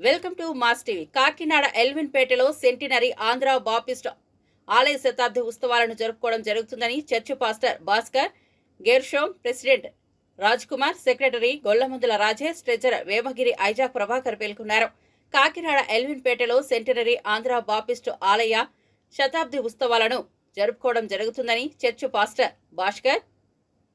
Welcome to Mass TV. Kakinada ఎల్విన్పేటలో centenary Andhra Baptist ఆలయ శతాబ్ది ఉత్సవాలను జరుపుకోవడం జరుగుతుందని church pastor Bhaskar Gershom president Raj Kumar secretary Gollamandula Rajesh treasurer Vemagiri Isaac Prabhakar పేర్కొన్నారు. కాకినాడ ఎల్విన్ పేటలో సెంటినరీ ఆంధ్ర బాపిస్ట్ ఆలయ శతాబ్ది ఉత్సవాలను జరుపుకోవడం జరుగుతుందని church pastor Bhaskar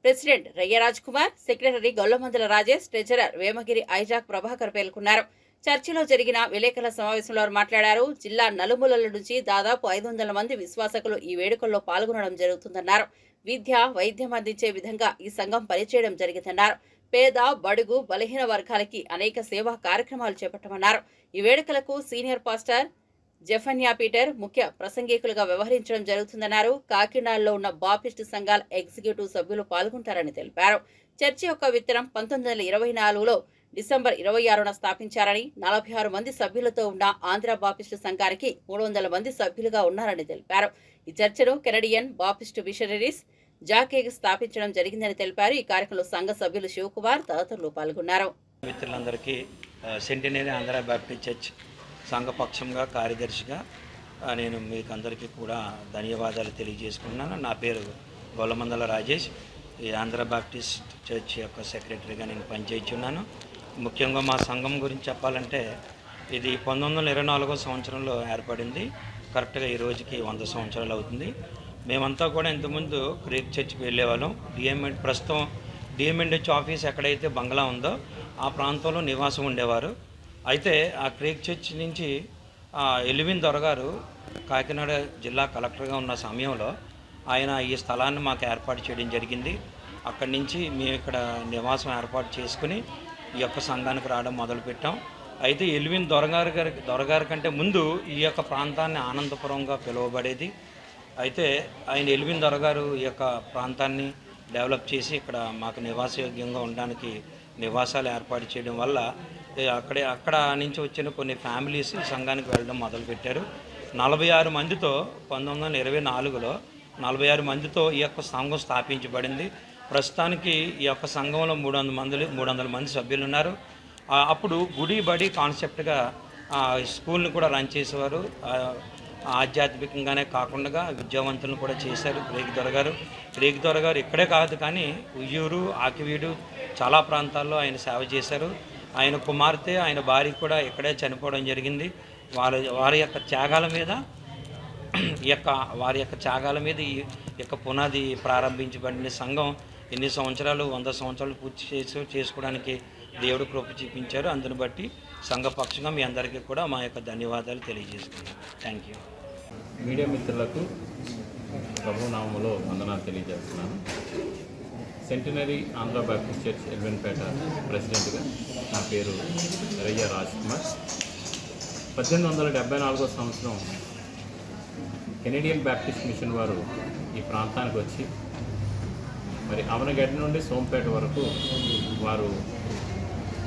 president Rayyaraj Kumar secretary Gollamandula Rajesh treasurer Vemagiri Isaac Prabhakar పేర్కొన్నారు. చర్చిలో జరిగిన విలేకరుల సమావేశంలో వారు మాట్లాడారు. జిల్లా నలుమూలల నుంచి దాదాపు ఐదు వందల మంది విశ్వాసకులు ఈ వేడుకల్లో పాల్గొనడం జరుగుతుందన్నారు. విద్య వైద్యం అందించే విధంగా ఈ సంఘం పనిచేయడం జరిగిందన్నారు. పేద బడుగు బలహీన వర్గాలకి అనేక సేవా కార్యక్రమాలు చేపట్టమన్నారు. ఈ వేడుకలకు సీనియర్ పాస్టర్ జెఫన్యా పీటర్ ముఖ్య ప్రసంగికులుగా వ్యవహరించడం జరుగుతుందన్నారు. కాకినాడలో ఉన్న బాపిస్ట్ సంఘాల ఎగ్జిక్యూటివ్ సభ్యులు పాల్గొంటారని తెలిపారు. చర్చి యొక్క విత్తనం పంతొమ్మిది వందల ఇరవై నాలుగులో డిసెంబర్ ఇరవై ఆరున స్థాపించారని నలభై ఆరు మంది సభ్యులతో ఉన్న ఆంధ్ర బాపిస్టు సంఘానికి మూడు వందల మంది సభ్యులుగా ఉన్నారని తెలిపారు. ఈ చర్చను కెనడియన్ బాపిస్టు మిషనరీస్ జాకేగ్ స్థాపించడం జరిగిందని తెలిపారు. ఈ కార్యక్రమంలో సంఘ సభ్యులు శివకుమార్ తదితరులు పాల్గొన్నారు. మిత్రులందరికీ సెంటినరీ ఆంధ్ర బాప్టిస్ట్ చర్చ్ సంఘపక్షంగా కార్యదర్శిగా నేను మీకు అందరికీ కూడా ధన్యవాదాలు తెలియజేసుకున్నాను నా పేరు గొల్లమందల రాజేష్. ఈ ఆంధ్ర బాప్టిస్ట్ చర్చ్ యొక్క సెక్రటరీగా నేను పనిచేస్తున్నాను. ముఖ్యంగా మా సంఘం గురించి చెప్పాలంటే ఇది పంతొమ్మిది వందల ఇరవై నాలుగో సంవత్సరంలో ఏర్పడింది. కరెక్ట్గా ఈ రోజుకి వంద సంవత్సరాలు అవుతుంది. మేమంతా కూడా ఇంతకుముందు క్రీక్ చర్చ్కి వెళ్ళేవాళ్ళం. డిఎంఎడ్ ప్రస్తుతం డిఎంఎండ్హెచ్ ఆఫీస్ ఎక్కడైతే బంగ్లా ఉందో ఆ ప్రాంతంలో నివాసం ఉండేవారు. అయితే ఆ క్రీక్ చర్చ్ నుంచి ఎలివిన్ దొరగారు కాకినాడ జిల్లా కలెక్టర్గా ఉన్న సమయంలో ఆయన ఈ స్థలాన్ని మాకు ఏర్పాటు చేయడం జరిగింది. అక్కడి నుంచి మేము ఇక్కడ నివాసం ఏర్పాటు చేసుకుని ఈ యొక్క సంఘానికి రావడం మొదలుపెట్టాం. అయితే ఎలివిన్ దొరగారు గారి దొరగారి కంటే ముందు ఈ యొక్క ప్రాంతాన్ని ఆనందపురంగా పిలువబడేది. అయితే ఆయన ఎలివిన్ దొరగారు ఈ యొక్క ప్రాంతాన్ని డెవలప్ చేసి ఇక్కడ మాకు నివాసయోగ్యంగా ఉండడానికి నివాసాలు ఏర్పాటు చేయడం వల్ల అక్కడే అక్కడ నుంచి వచ్చిన కొన్ని ఫ్యామిలీస్ సంఘానికి వెళ్ళడం మొదలుపెట్టారు. నలభై ఆరు మందితో పంతొమ్మిది వందల ఇరవై నాలుగులో నలభై ఆరు మందితో ఈ యొక్క సంఘం స్థాపించబడింది. ప్రస్తుతానికి ఈ యొక్క సంఘంలో మూడు వందల మంది మూడు వందల మంది సభ్యులు ఉన్నారు అప్పుడు గుడి బడి కాన్సెప్ట్గా స్కూల్ని కూడా రన్ చేసేవారు. ఆధ్యాత్మికంగానే కాకుండా విద్యావంతులను కూడా చేశారు రేగి దొరగారు రేగి దొరగారు ఇక్కడే కాదు కానీ ఉయ్యూరు ఆకివీడు చాలా ప్రాంతాల్లో ఆయన సేవ చేశారు. ఆయన కుమార్తె ఆయన భార్య కూడా ఇక్కడే చనిపోవడం జరిగింది. వారి వారి యొక్క త్యాగాల మీద ఈ యొక్క వారి యొక్క త్యాగాల మీద ఈ యొక్క పునాది ప్రారంభించబడిన సంఘం ఎన్ని సంవత్సరాలు వంద సంవత్సరాలు పూర్తి చేసి చేసుకోవడానికి దేవుడు కృప చూపించారు. అందుని బట్టి సంఘపక్షంగా మీ అందరికీ కూడా మా యొక్క ధన్యవాదాలు తెలియజేస్తున్నాను. థ్యాంక్ యూ మీడియా మిత్రులకు ప్రభునామంలో వందనాలు తెలియజేస్తున్నాను. Centenary Andhra Baptist church Elvinpeta ప్రెసిడెంట్గా నా పేరు రయ్య రాజ్ కుమార్ పద్దెనిమిది వందల డెబ్బై నాలుగో సంవత్సరం కెనేడియన్ బ్యాప్టిస్ట్ మిషన్ వారు ఈ ప్రాంతానికి వచ్చి మరి అవనగడ్డ నుండి సోంపేట వరకు వారు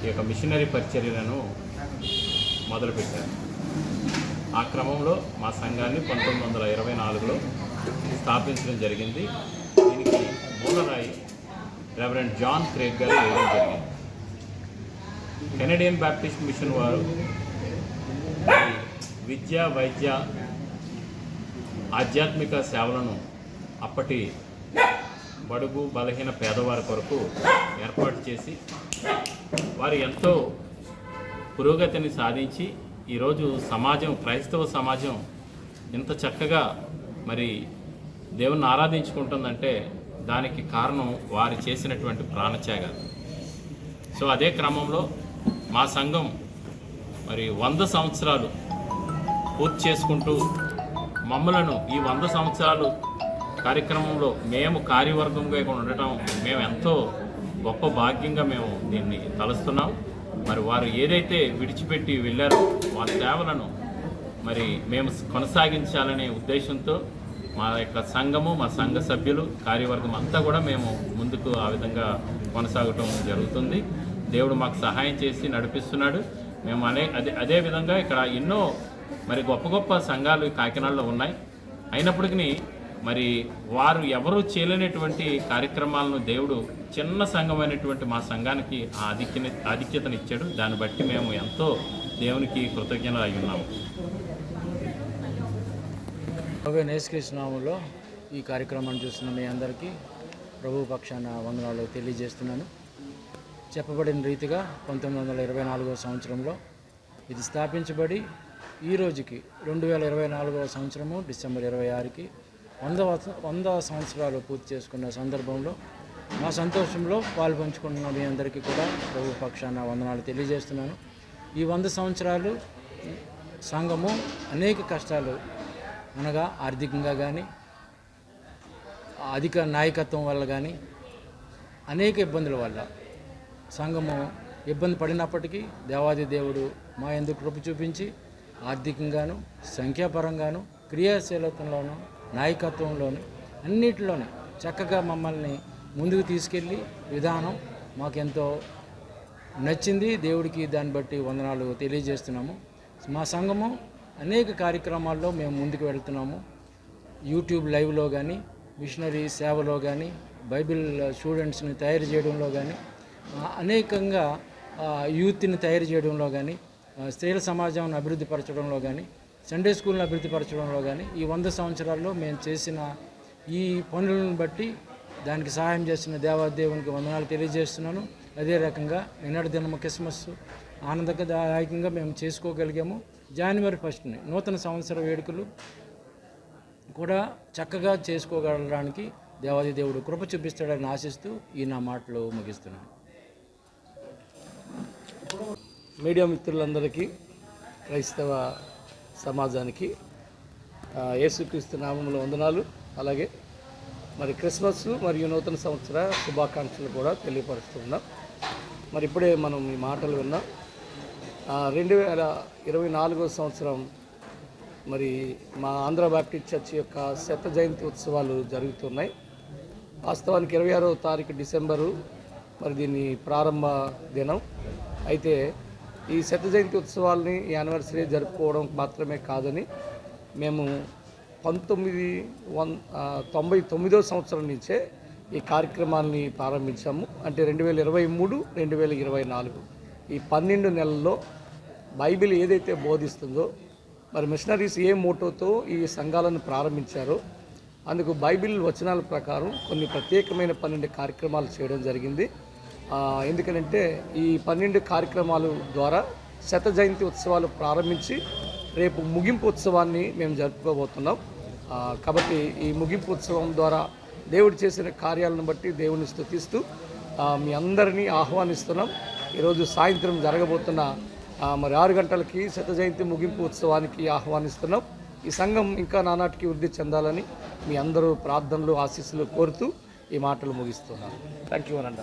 ఈ యొక్క మిషనరీ పరిచర్యలను మొదలుపెట్టారు. ఆ క్రమంలో మా సంఘాన్ని పంతొమ్మిది వందల ఇరవై నాలుగులో స్థాపించడం జరిగింది. దీనికి మూలరాయి రెవరెండ్ జాన్ క్రేగ్ గారు వేయడం జరిగింది. కెనడియన్ బ్యాప్టిస్ట్ మిషన్ వారు విద్య వైద్య ఆధ్యాత్మిక సేవలను అప్పటి బడుగు బలహీన పేదవారి కొరకు ఏర్పాటు చేసి వారు ఎంతో పురోగతిని సాధించి ఈరోజు సమాజం క్రైస్తవ సమాజం ఇంత చక్కగా మరి దేవుణ్ణి ఆరాధించుకుంటుందంటే దానికి కారణం వారు చేసినటువంటి ప్రాణత్యాగాలు సో అదే క్రమంలో మా సంఘం మరి వంద సంవత్సరాలు పూర్తి చేసుకుంటూ మమ్మలను ఈ వంద సంవత్సరాలు కార్యక్రమంలో మేము కార్యవర్గంగా ఇక్కడ ఉండటం మేము ఎంతో గొప్ప భాగ్యంగా మేము దీన్ని తలుస్తున్నాం. మరి వారు ఏదైతే విడిచిపెట్టి వెళ్ళారో వారి సేవలను మరి మేము కొనసాగించాలనే ఉద్దేశంతో మా యొక్క సంఘము మా సంఘ సభ్యులు కార్యవర్గం అంతా కూడా మేము ముందుకు ఆ విధంగా కొనసాగటం జరుగుతుంది. దేవుడు మాకు సహాయం చేసి నడిపిస్తున్నాడు. మేము అనే అదే అదే విధంగా ఇక్కడ ఎన్నో మరి గొప్ప గొప్ప సంఘాలు కాకినాడలో ఉన్నాయి. అయినప్పటికీ మరి వారు ఎవరూ చేయలేనటువంటి కార్యక్రమాలను దేవుడు చిన్న సంఘమైనటువంటి మా సంఘానికి ఆ ఆధిక్యత ఆధిక్యతనిచ్చాడు. దాన్ని బట్టి మేము ఎంతో దేవునికి కృతజ్ఞత అయి ఉన్నాము. ప్రభు నేస్కృష్ణనామంలో ఈ కార్యక్రమాన్ని చూస్తున్న మీ అందరికీ ప్రభు పక్షాన వందనాలు తెలియజేస్తున్నాను. చెప్పబడిన రీతిగా పంతొమ్మిది వందల ఇరవై నాలుగవ సంవత్సరంలో ఇది స్థాపించబడి ఈ రోజుకి రెండు వేల ఇరవై నాలుగవ సంవత్సరము డిసెంబర్ ఇరవై ఆరుకి వంద వంద సంవత్సరాలు పూర్తి చేసుకున్న సందర్భంలో మా సంతోషంలో పాలు పంచుకున్న మీ అందరికీ కూడా ప్రభు పక్షాన వందనాలు తెలియజేస్తున్నాను. ఈ వంద సంవత్సరాలు సంఘము అనేక కష్టాలు అనగా ఆర్థికంగా కానీ అధిక నాయకత్వం వల్ల కానీ అనేక ఇబ్బందుల వల్ల సంఘము ఇబ్బంది పడినప్పటికీ దేవాది దేవుడు మా ఎందుకు కృప చూపించి ఆర్థికంగాను సంఖ్యాపరంగాను క్రియాశీలతలోనూ నాయకత్వంలోని అన్నిటిలోనే చక్కగా మమ్మల్ని ముందుకు తీసుకెళ్ళి విధానం మాకెంతో నచ్చింది. దేవుడికి దాన్ని బట్టి వందనాలు తెలియజేస్తున్నాము. మా సంఘము అనేక కార్యక్రమాల్లో మేము ముందుకు వెళ్తున్నాము. యూట్యూబ్ లైవ్లో కానీ మిషనరీ సేవలో కానీ బైబిల్ స్టూడెంట్స్ని తయారు చేయడంలో కానీ అనేకంగా యూత్ని తయారు చేయడంలో కానీ స్త్రీల సమాజాన్ని అభివృద్ధి పరచడంలో కానీ సండే స్కూల్ని అభివృద్ధి పరచడంలో కానీ ఈ వంద సంవత్సరాల్లో మేము చేసిన ఈ పనులను బట్టి దానికి సహాయం చేసిన దేవాదేవునికి వందనాలు తెలియజేస్తున్నాను. అదే రకంగా నిన్నటి దినము క్రిస్మస్ ఆనందదాయకంగా మేము చేసుకోగలిగాము. జనవరి ఫస్ట్ని నూతన సంవత్సర వేడుకలు కూడా చక్కగా చేసుకోగలడానికి దేవాది దేవుడు కృప చూపిస్తాడని ఆశిస్తూ ఈ నా మాటలు ముగిస్తున్నాను. మీడియా మిత్రులందరికీ క్రైస్తవ సమాజానికి యేసుక్రీస్తు నామంలో వందనాలు. అలాగే మరి క్రిస్మస్ మరియు నూతన సంవత్సర శుభాకాంక్షలు కూడా తెలియపరుస్తున్నాం మరి ఇప్పుడే మనం ఈ మాటలు విన్నాం. రెండు వేల ఇరవై నాలుగో సంవత్సరం మరి మా ఆంధ్ర బ్యాప్టిస్ట్ చర్చ్ యొక్క శత జయంతి ఉత్సవాలు జరుగుతున్నాయి. వాస్తవానికి ఇరవై ఆరో తారీఖు డిసెంబరు మరి దీని ప్రారంభ దినం. అయితే ఈ శత జయంతి ఉత్సవాల్ని యానివర్సరీ జరుపుకోవడం మాత్రమే కాదని మేము పంతొమ్మిది వన్ తొంభై తొమ్మిదో సంవత్సరం నుంచే ఈ కార్యక్రమాన్ని ప్రారంభించాము. అంటే రెండు వేల ఇరవై మూడు రెండు వేల ఇరవై నాలుగు. ఈ పన్నెండు నెలల్లో బైబిల్ ఏదైతే బోధిస్తుందో మరి మిషనరీస్ ఏ మోటోతో ఈ సంఘాలను ప్రారంభించారో అందుకు బైబిల్ వచనాల ప్రకారం కొన్ని ప్రత్యేకమైన పన్నెండు కార్యక్రమాలు చేయడం జరిగింది. ఎందుకంటే ఎందుకనంటే ఈ పన్నెండు కార్యక్రమాలు ద్వారా శత జయంతి ఉత్సవాలు ప్రారంభించి రేపు ముగింపు ఉత్సవాన్ని మేము జరుపుకోబోతున్నాం. కాబట్టి ఈ ముగింపు ఉత్సవం ద్వారా దేవుడు చేసిన కార్యాలను బట్టి దేవుని స్థుతిస్తూ మీ అందరినీ ఆహ్వానిస్తున్నాం. ఈరోజు సాయంత్రం జరగబోతున్న మరి ఆరు గంటలకి శత జయంతి ముగింపు ఉత్సవానికి ఆహ్వానిస్తున్నాం. ఈ సంఘం ఇంకా నానాటికి వృద్ధి చెందాలని మీ అందరూ ప్రార్థనలు ఆశీస్సులు కోరుతూ ఈ మాటలు ముగిస్తున్నాను. థ్యాంక్ యూ అనండి.